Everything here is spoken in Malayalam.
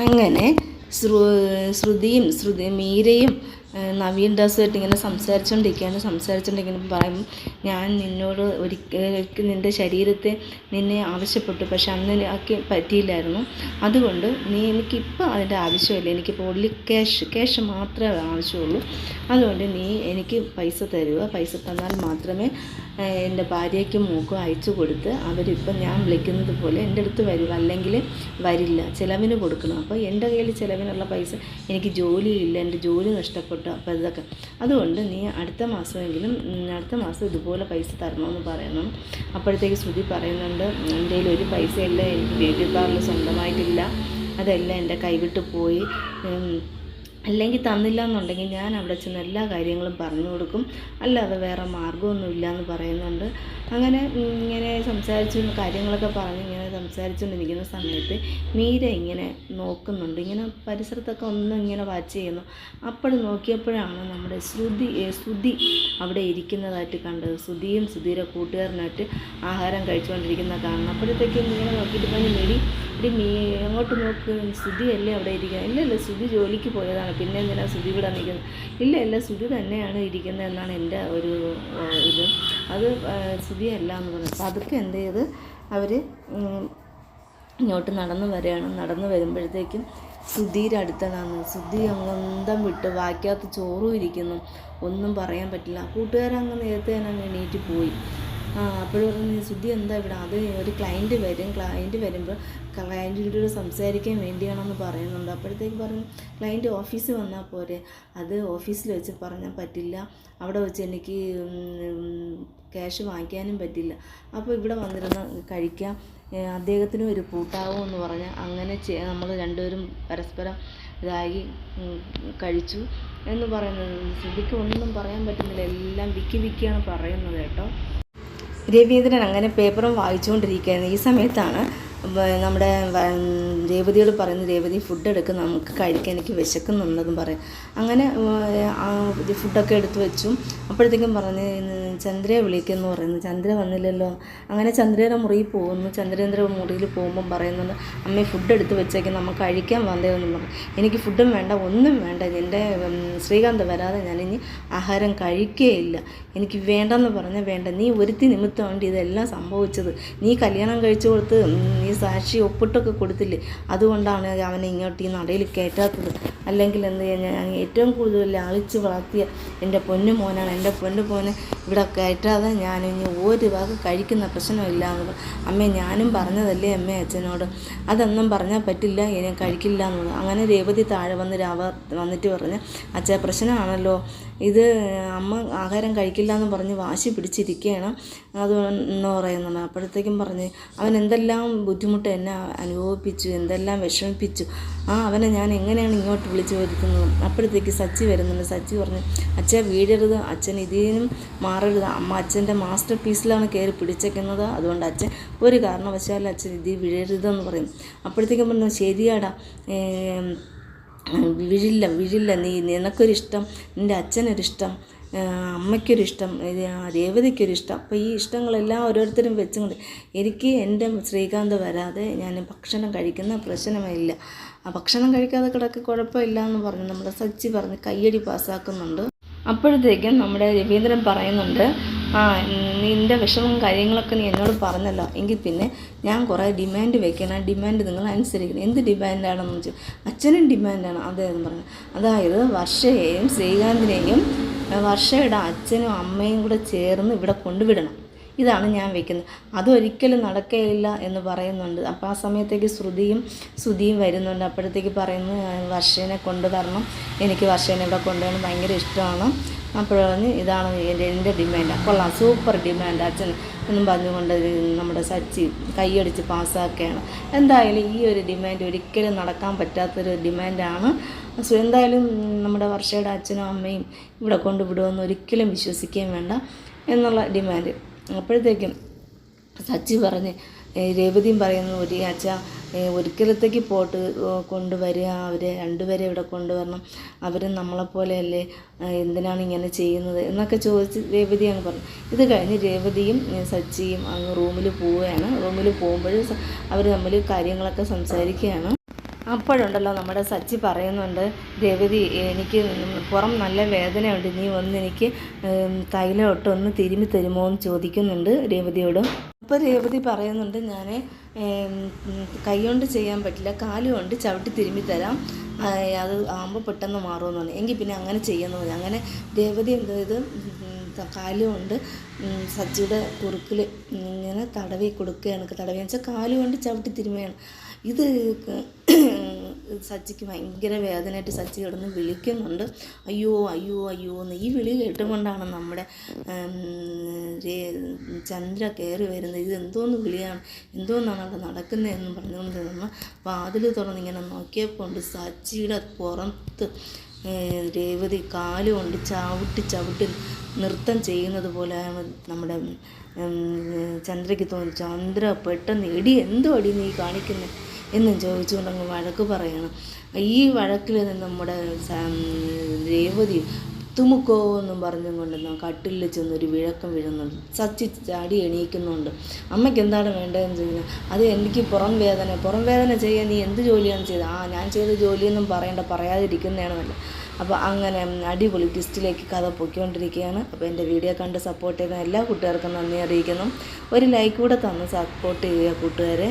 അങ്ങനെ ശ്രു ശ്രുതിയും ശ്രുതി മീരയും നവീൻ ദാസുമായിട്ട് ഇങ്ങനെ സംസാരിച്ചുകൊണ്ടിരിക്കുകയാണ് സംസാരിച്ചുകൊണ്ടിരിക്കുന്ന പറയും ഞാൻ നിന്നോട് ഒരിക്കൽ നിന്റെ ശരീരത്തെ നിന്നെ ആവശ്യപ്പെട്ടു. പക്ഷെ അന്ന് എനിക്ക് പറ്റിയില്ലായിരുന്നു. അതുകൊണ്ട് നീ എനിക്കിപ്പോൾ അതിന്റെ ആവശ്യമില്ല. എനിക്കിപ്പോൾ ഒള്ളി ക്യാഷ് ക്യാഷ് മാത്രമേ ആവശ്യമുള്ളൂ. അതുകൊണ്ട് നീ എനിക്ക് പൈസ തരുക. പൈസ തന്നാൽ മാത്രമേ എന്റെ ഭാര്യയ്ക്കും മൂക്കും അയച്ചു കൊടുത്ത് അവരിപ്പം ഞാൻ വിളിക്കുന്നത് പോലെ എന്റെ അടുത്ത് വരും. അല്ലെങ്കിൽ വരില്ല. ചിലവിന് കൊടുക്കണം. അപ്പോൾ എന്റെ കയ്യിൽ ചിലവിനുള്ള പൈസ എനിക്ക് ജോലിയില്ല. എന്റെ ജോലി നഷ്ടപ്പെട്ടു. അപ്പോൾ ഇതൊക്കെ. അതുകൊണ്ട് നീ അടുത്ത മാസമെങ്കിലും അടുത്ത മാസം ഇതുപോലെ പൈസ തരണമെന്ന് പറയണം. അപ്പോഴത്തേക്ക് ശ്രുതി പറയുന്നുണ്ട് എന്റെ ഒരു പൈസയില്ല. എനിക്ക് ബ്യൂട്ടി പാർലർ സ്വന്തമായിട്ടില്ല. അതെല്ലാം എന്റെ കൈവിട്ട് പോയി. അല്ലെങ്കിൽ തന്നില്ല എന്നുണ്ടെങ്കിൽ ഞാൻ അവിടെ ചെന്ന് എല്ലാ കാര്യങ്ങളും പറഞ്ഞു കൊടുക്കും. അല്ലാതെ വേറെ മാർഗമൊന്നുമില്ല എന്ന് പറയുന്നുണ്ട്. അങ്ങനെ ഇങ്ങനെ സംസാരിച്ചു കാര്യങ്ങളൊക്കെ പറഞ്ഞ് ഇങ്ങനെ സംസാരിച്ചുകൊണ്ടിരിക്കുന്ന സമയത്ത് മീര ഇങ്ങനെ നോക്കുന്നുണ്ട്. ഇങ്ങനെ പരിസരത്തൊക്കെ ഒന്ന് ഇങ്ങനെ വാച്ച് ചെയ്യുന്നു. അപ്പോൾ നോക്കിയപ്പോഴാണ് നമ്മുടെ ശ്രുതി ശ്രുതി അവിടെ ഇരിക്കുന്നതായിട്ട് കണ്ടത്. ശ്രുതിയും ശ്രുതിയുടെ കൂട്ടുകാരനായിട്ട് ആഹാരം കഴിച്ചുകൊണ്ടിരിക്കുന്ന കാണണം അപ്പോഴത്തേക്കും ഇങ്ങനെ നോക്കിയിട്ട് പറഞ്ഞു മെടി ഇടി മീ അങ്ങോട്ട് നോക്ക് ശ്രുതിയല്ലേ അവിടെ ഇരിക്കുന്നത് ഇല്ല ഇല്ല സുധി ജോലിക്ക് പോയതാണ്. പിന്നെ എന്തിനാ സുധി ഇവിടെ നിൽക്കുന്നത്? ഇല്ല ഇല്ല സുധി തന്നെയാണ് ഇരിക്കുന്നത് എന്നാണ് എന്റെ ഒരു ഇത്. അത് അല്ല എന്ന് പറഞ്ഞു അപ്പോൾ അതൊക്കെ എന്ത് ചെയ്ത് അവർ ഇങ്ങോട്ട് നടന്നു വരികയാണ്. നടന്നു വരുമ്പോഴത്തേക്കും സുധീര അടുത്തതാണ് സുധി അന്തം വിട്ട് വാക്കകത്ത് ചോറും ഇരിക്കുന്നു. ഒന്നും പറയാൻ പറ്റില്ല. കൂട്ടുകാരങ്ങ് നേരത്തെ തന്നെ എണീറ്റ് പോയി. അപ്പോഴും പറഞ്ഞു സുധി എന്താ ഇവിടെ? അത് ഒരു ക്ലയന്റ് വരും ക്ലയന്റ് വരുമ്പോൾ ക്ലയന്റിന്റെ സംസാരിക്കാൻ വേണ്ടിയാണെന്ന് പറയുന്നുണ്ട്. അപ്പോഴത്തേക്ക് പറഞ്ഞു ക്ലയന്റ് ഓഫീസിൽ വന്നാൽ പോരെ. അത് ഓഫീസിൽ വെച്ച് പറഞ്ഞാൽ പറ്റില്ല. അവിടെ വെച്ച് എനിക്ക് ക്യാഷ് വാങ്ങിക്കാനും പറ്റില്ല. അപ്പോൾ ഇവിടെ വന്നിരുന്ന് കഴിക്കാം. അദ്ദേഹത്തിനും ഒരു കൂട്ടാവും എന്ന് പറഞ്ഞ് അങ്ങനെ നമ്മൾ രണ്ടുപേരും പരസ്പരം ഇതായി കഴിച്ചു എന്ന് പറയുന്നത് ശ്രുതിക്ക് ഒന്നും പറയാൻ പറ്റുന്നില്ല. എല്ലാം വിക്കി വിക്കിയാണ് പറയുന്നത് കേട്ടോ. രവീന്ദ്രൻ അങ്ങനെ പേപ്പറും വായിച്ചുകൊണ്ടിരിക്കുകയായിരുന്നു. ഈ സമയത്താണ് നമ്മുടെ രേവതിയോട് പറയുന്നത് രേവതി ഫുഡ് എടുക്കും നമുക്ക് കഴിക്കാൻ എനിക്ക് വിശക്കുന്നുണ്ടെന്നും പറയും. അങ്ങനെ ഫുഡൊക്കെ എടുത്തു വെച്ചു അപ്പോഴത്തേക്കും പറഞ്ഞ് ചന്ദ്രയെ വിളിക്കുന്നു പറയുന്നു. ചന്ദ്ര വന്നില്ലല്ലോ. അങ്ങനെ ചന്ദ്രയുടെ മുറിയിൽ പോകുന്നു. ചന്ദ്രേന്ദ്ര മുറിയിൽ പോകുമ്പം പറയുന്നുണ്ട് അമ്മേ ഫുഡ് എടുത്ത് വെച്ചേക്ക്. നമുക്ക് കഴിക്കാൻ വന്നതെന്ന് പറഞ്ഞു എനിക്ക് ഫുഡും വേണ്ട ഒന്നും വേണ്ട. എന്റെ ശ്രീകാന്ത് വരാതെ ഞാനിനി ആഹാരം കഴിക്കുകയില്ല എനിക്ക് വേണ്ടെന്ന് പറഞ്ഞാൽ വേണ്ട. നീ ഒരുത്തി നിമിത്തമുണ്ട് ഇതെല്ലാം സംഭവിച്ചത്. നീ കല്യാണം കഴിച്ചു കൊടുത്ത് നീ സാക്ഷി ഒപ്പിട്ടൊക്കെ കൊടുത്തില്ലേ? അതുകൊണ്ടാണ് അവനെ ഇങ്ങോട്ട് ഈ നടയിൽ കയറ്റാത്തത്. അല്ലെങ്കിൽ എന്ത് ഞാൻ ഏറ്റവും കൂടുതൽ ലാളിച്ച് വളർത്തിയ എന്റെ പൊന്നു മോനാണ്. എന്റെ പൊന്നു മോനെ ഇവിടെ കയറ്റാതെ ഞാൻ ഇനി ഒരു വക കഴിക്കുന്ന പ്രശ്നമില്ല എന്ന്. അമ്മേ ഞാനും പറഞ്ഞതല്ലേ അമ്മേ അച്ഛനോട് അതൊന്നും പറഞ്ഞാൽ പറ്റില്ല ഇനി കഴിക്കില്ല എന്നുള്ളത് അങ്ങനെ രേവതി താഴെ വന്ന് രാവ വന്നിട്ട് പറഞ്ഞ് അച്ഛാ പ്രശ്നമാണല്ലോ ഇത് അമ്മ ആഹാരം കഴിക്കില്ല എന്ന് പറഞ്ഞ് വാശി പിടിച്ചിരിക്കുകയാണ് അത് എന്ന് പറയുന്നുണ്ട് അപ്പോഴത്തേക്കും പറഞ്ഞ് അവൻ എന്തെല്ലാം ബുദ്ധിമുട്ട് എന്നെ അനുഭവിപ്പിച്ചു എന്തെല്ലാം വിഷമിപ്പിച്ചു. ആ അവനെ ഞാൻ എങ്ങനെയാണ് ഇങ്ങോട്ട് വിളിച്ചു വരുത്തുന്നത്? അപ്പോഴത്തേക്ക് സച്ചി വരുന്നുണ്ട്. സച്ചി പറഞ്ഞ് അച്ഛ വീഴരുത്. അച്ഛൻ ഇതിനും മാറരുത്. അമ്മ അച്ഛന്റെ മാസ്റ്റർ പീസിലാണ് കയറി പിടിച്ചേക്കുന്നത്. അതുകൊണ്ട് അച്ഛൻ ഒരു കാരണവശാലും അച്ഛൻ ഇതിൽ വീഴരുതെന്ന് പറയും. അപ്പോഴത്തേക്കും പറഞ്ഞു ശരിയാടാ. വിഴില്ല വിഴില്ല നീ നിനക്കൊരിഷ്ടം നിന്റെ അച്ഛനൊരിഷ്ടം അമ്മയ്ക്കൊരിഷ്ടം രേവതിക്കൊരിഷ്ടം അപ്പോൾ ഈ ഇഷ്ടങ്ങളെല്ലാം ഓരോരുത്തരും വെച്ചുകൊണ്ട് എനിക്ക് എന്റെ ശ്രീകാന്ത് വരാതെ ഞാൻ ഭക്ഷണം കഴിക്കുന്ന പ്രശ്നമില്ല. ആ ഭക്ഷണം കഴിക്കാതെ കിടക്ക് കുഴപ്പമില്ല എന്ന് പറഞ്ഞ്. നമ്മുടെ സച്ചി പറഞ്ഞ് കയ്യടി പാസ്സാക്കുന്നുണ്ട്. അപ്പോഴത്തേക്കും നമ്മുടെ രവീന്ദ്രൻ പറയുന്നുണ്ട് ആ നിന്റെ വിഷമവും കാര്യങ്ങളൊക്കെ നീ എന്നോട് പറഞ്ഞല്ലോ. എങ്കിൽ പിന്നെ ഞാൻ കുറേ ഡിമാൻഡ് വെക്കണം. ഡിമാൻഡ് നിങ്ങൾ അനുസരിക്കണം. എന്ത് ഡിമാൻഡാണെന്ന് വെച്ചാൽ അച്ഛനും ഡിമാൻഡാണ് അതെ എന്ന് പറഞ്ഞു. അതായത് വർഷയെയും ശ്രീകാന്തിനെയും വർഷയുടെ അച്ഛനും അമ്മയും കൂടെ ചേർന്ന് ഇവിടെ കൊണ്ടുവിടണം. ഇതാണ് ഞാൻ വെക്കുന്നത്. അതൊരിക്കലും നടക്കുകയില്ല എന്ന് പറയുന്നുണ്ട്. അപ്പോൾ ആ സമയത്തേക്ക് ശ്രുതിയും ശ്രുതിയും വരുന്നുണ്ട്. അപ്പോഴത്തേക്ക് പറയുന്നു വർഷേനെ കൊണ്ടുവരണം എനിക്ക് വർഷേനെ ഇവിടെ കൊണ്ടുവരണം. ഭയങ്കര ഇഷ്ടമാണ്. അപ്പോൾ പറഞ്ഞ് ഇതാണ് എന്റെ എന്റെ ഡിമാൻഡ് കൊള്ളാം. സൂപ്പർ ഡിമാൻഡ് അച്ഛൻ എന്നും പറഞ്ഞുകൊണ്ട് നമ്മുടെ സച്ചി കൈയടിച്ച് പാസ്സാക്കുകയാണ്. എന്തായാലും ഈ ഒരു ഡിമാൻഡ് ഒരിക്കലും നടക്കാൻ പറ്റാത്തൊരു ഡിമാൻഡാണ് സോ എന്തായാലും നമ്മുടെ വർഷയുടെ അച്ഛനും അമ്മയും ഇവിടെ കൊണ്ടുവിടുമെന്ന് ഒരിക്കലും വിശ്വസിക്കുകയും വേണ്ട എന്നുള്ള ഡിമാൻഡ് അപ്പോഴത്തേക്കും സച്ചി പറഞ്ഞ് രേവതിയും പറയുന്നു ഒരു അച്ഛ ഒരിക്കലത്തേക്ക് പോട്ട് കൊണ്ടുവരിക അവരെ രണ്ടുപേരെ ഇവിടെ കൊണ്ടുവരണം. അവരും നമ്മളെപ്പോലെയല്ലേ എന്തിനാണ് ഇങ്ങനെ ചെയ്യുന്നത്? എന്നൊക്കെ ചോദിച്ച് രേവതി അങ്ങ് പറഞ്ഞു. ഇത് കഴിഞ്ഞ് രേവതിയും സച്ചിയും അങ്ങ് റൂമിൽ പോവുകയാണ്. റൂമിൽ പോകുമ്പോൾ അവർ തമ്മിൽ കാര്യങ്ങളൊക്കെ സംസാരിക്കുകയാണ്. അപ്പോഴുണ്ടല്ലോ നമ്മുടെ സച്ചി പറയുന്നുണ്ട് രേവതി എനിക്ക് പുറം നല്ല വേദനയുണ്ട്. നീ ഒന്ന് എനിക്ക് തൈലം ഒന്ന് തിരുമ്മി തരുമോ എന്ന് ചോദിക്കുന്നുണ്ട് രേവതിയോട്. അപ്പോൾ രേവതി പറയുന്നുണ്ട് ഞാൻ കൈകൊണ്ട് ചെയ്യാൻ പറ്റില്ല കാലുകൊണ്ട് ചവിട്ടി തിരുമ്മി തരാം. അത് ആകുമ്പോൾ പെട്ടെന്ന് മാറുമെന്ന് പറഞ്ഞു. എങ്കിൽ പിന്നെ അങ്ങനെ ചെയ്യാമെന്ന് പറഞ്ഞു. അങ്ങനെ രേവതി എന്ത് ചെയ്ത് കാലുകൊണ്ട് സജ്ജിയുടെ കുറുക്കിൽ ഇങ്ങനെ തടവി കൊടുക്കുകയാണ്. തടവി വെച്ചാൽ കാലുകൊണ്ട് ചവിട്ടി തിരുമ്മയാണ് ഇത് സച്ചിക്ക് ഭയങ്കര വേദനയായിട്ട് സച്ചി കിടന്ന് വിളിക്കുന്നുണ്ട്. അയ്യോ അയ്യോ അയ്യോ എന്ന് ഈ വിളി കേട്ടുകൊണ്ടാണ് നമ്മുടെ ചന്ദ്ര കയറി വരുന്നത്. ഇത് എന്തോന്ന് വിളിയാണ്? എന്തോന്നാണ് അവിടെ നടക്കുന്നതെന്ന് പറഞ്ഞുകൊണ്ട് നമ്മൾ വാതിൽ തുറന്ന് ഇങ്ങനെ നോക്കിയപ്പോൾ ഉണ്ട് സച്ചിയുടെ പുറത്ത് രേവതി കാലുകൊണ്ട് ചവിട്ടി ചവിട്ടി നൃത്തം ചെയ്യുന്നത് പോലെ നമ്മുടെ ചന്ദ്രയ്ക്ക് തോന്നി. ചന്ദ്ര പെട്ടെന്ന് എടി എന്തോ അടി നീ കാണിക്കുന്നത് എന്നും ചോദിച്ചുകൊണ്ട് അങ്ങ് വഴക്ക് പറയണം. ഈ വഴക്കിൽ നിന്ന് നമ്മുടെ രേവതി തുമുക്കോ എന്നും പറഞ്ഞും കൊണ്ട് കട്ടിലിൽ ചെന്നൊരു വിഴക്കം വീഴുന്നുണ്ട്. സച്ചി ചാടി എണീക്കുന്നുണ്ട്. അമ്മയ്ക്ക് എന്താണ് വേണ്ടതെന്ന് ചോദിക്കുന്നത് അത് എനിക്ക് പുറം വേദന പുറം വേദന ചെയ്യാൻ നീ എന്ത് ജോലിയാണ് ചെയ്തത്? ആ ഞാൻ ചെയ്ത ജോലിയൊന്നും പറയണ്ട പറയാതിരിക്കുന്നതാണ് നല്ലത് അപ്പോൾ അങ്ങനെ അടിപൊളി ട്വിസ്റ്റിലേക്ക് കഥ പൊയ്ക്കൊണ്ടിരിക്കുകയാണ്. അപ്പോൾ എന്റെ വീഡിയോ കണ്ട് സപ്പോർട്ട് ചെയ്യുന്ന എല്ലാ കുട്ടികൾക്കും നന്ദി അറിയിക്കുന്നു. ഒരു ലൈക്ക് കൂടെ തന്ന് സപ്പോർട്ട് ചെയ്യുക കൂട്ടുകാരെ.